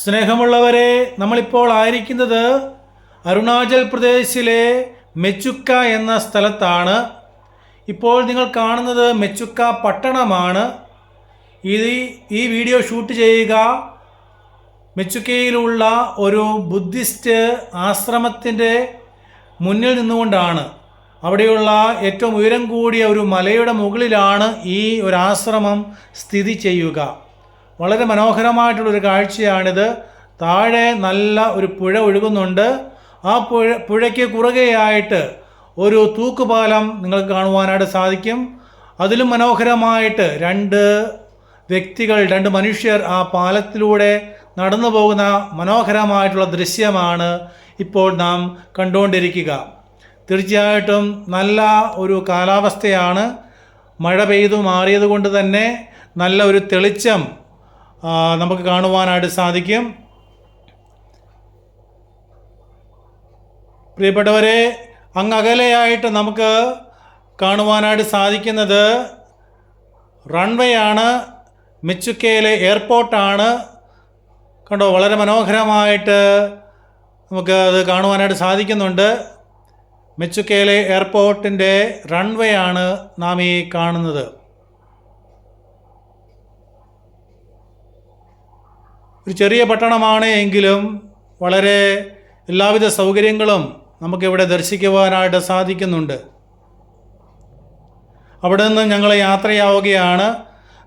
സ്നേഹമുള്ളവരെ നമ്മളിപ്പോൾ ആയിരിക്കുന്നത് അരുണാചൽ പ്രദേശിലെ മെച്ചുക്ക എന്ന സ്ഥലത്താണ്. ഇപ്പോൾ നിങ്ങൾ കാണുന്നത് മെച്ചുക്ക പട്ടണമാണ്. ഇത് ഈ വീഡിയോ ഷൂട്ട് ചെയ്യുക. മെച്ചുക്കയിലുള്ള ഒരു ബുദ്ധിസ്റ്റ് ആശ്രമത്തിന്റെ മുന്നിൽ നിന്നുകൊണ്ടാണ്. അവിടെയുള്ള ഏറ്റവും ഉയരം കൂടിയ ഒരു മലയുടെ മുകളിലാണ് ഈ ഒരു ആശ്രമം സ്ഥിതി ചെയ്യുക. വളരെ മനോഹരമായിട്ടുള്ളൊരു കാഴ്ചയാണിത്. താഴെ നല്ല ഒരു പുഴ ഒഴുകുന്നുണ്ട്. ആ പുഴ പുഴയ്ക്ക് കുറുകെയായിട്ട് ഒരു തൂക്കുപാലം നിങ്ങൾക്ക് കാണുവാനായിട്ട് സാധിക്കും. അതിലും മനോഹരമായിട്ട് രണ്ട് വ്യക്തികൾ രണ്ട് മനുഷ്യർ ആ പാലത്തിലൂടെ നടന്നു പോകുന്ന മനോഹരമായിട്ടുള്ള ദൃശ്യമാണ് ഇപ്പോൾ നാം കണ്ടുകൊണ്ടിരിക്കുക. തീർച്ചയായിട്ടും നല്ല ഒരു കാലാവസ്ഥയാണ്. മഴ പെയ്തു മാറിയത് കൊണ്ട് തന്നെ നല്ല ഒരു തെളിച്ചം നമുക്ക് കാണുവാനായിട്ട് സാധിക്കും. പ്രിയപ്പെട്ടവരെ അങ്ങകലെയായിട്ട് നമുക്ക് കാണുവാനായിട്ട് സാധിക്കുന്നത് റൺവേ ആണ്. മിച്ചുക്കയിലെ എയർപോർട്ടാണ് കണ്ടോ വളരെ മനോഹരമായിട്ട് നമുക്ക് അത് കാണുവാനായിട്ട് സാധിക്കുന്നുണ്ട്. മെച്ചുക്കയിലെ എയർപോർട്ടിന്റെ റൺവേ ആണ് നാം ഈ കാണുന്നത്. ഒരു ചെറിയ പട്ടണമാണ് എങ്കിലും വളരെ എല്ലാവിധ സൗകര്യങ്ങളും നമുക്കിവിടെ ദർശിക്കുവാനായിട്ട് സാധിക്കുന്നുണ്ട്. അവിടെ നിന്ന് ഞങ്ങൾ യാത്രയാവുകയാണ്.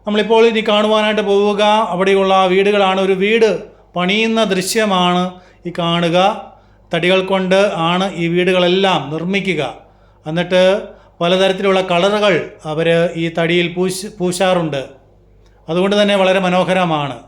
നമ്മളിപ്പോൾ ഇനി കാണുവാനായിട്ട് പോവുക. അവിടെയുള്ള വീടുകളാണ് ഒരു വീട്. പണിയുന്ന ദൃശ്യമാണ് ഈ കാണുക. തടികൾ കൊണ്ട് ആണ് ഈ വീടുകളെല്ലാം നിർമ്മിക്കുക. എന്നിട്ട് പലതരത്തിലുള്ള കളറുകൾ അവർ ഈ തടിയിൽ പൂശ് പൂശാറുണ്ട്. അതുകൊണ്ട് തന്നെ വളരെ മനോഹരമാണ്.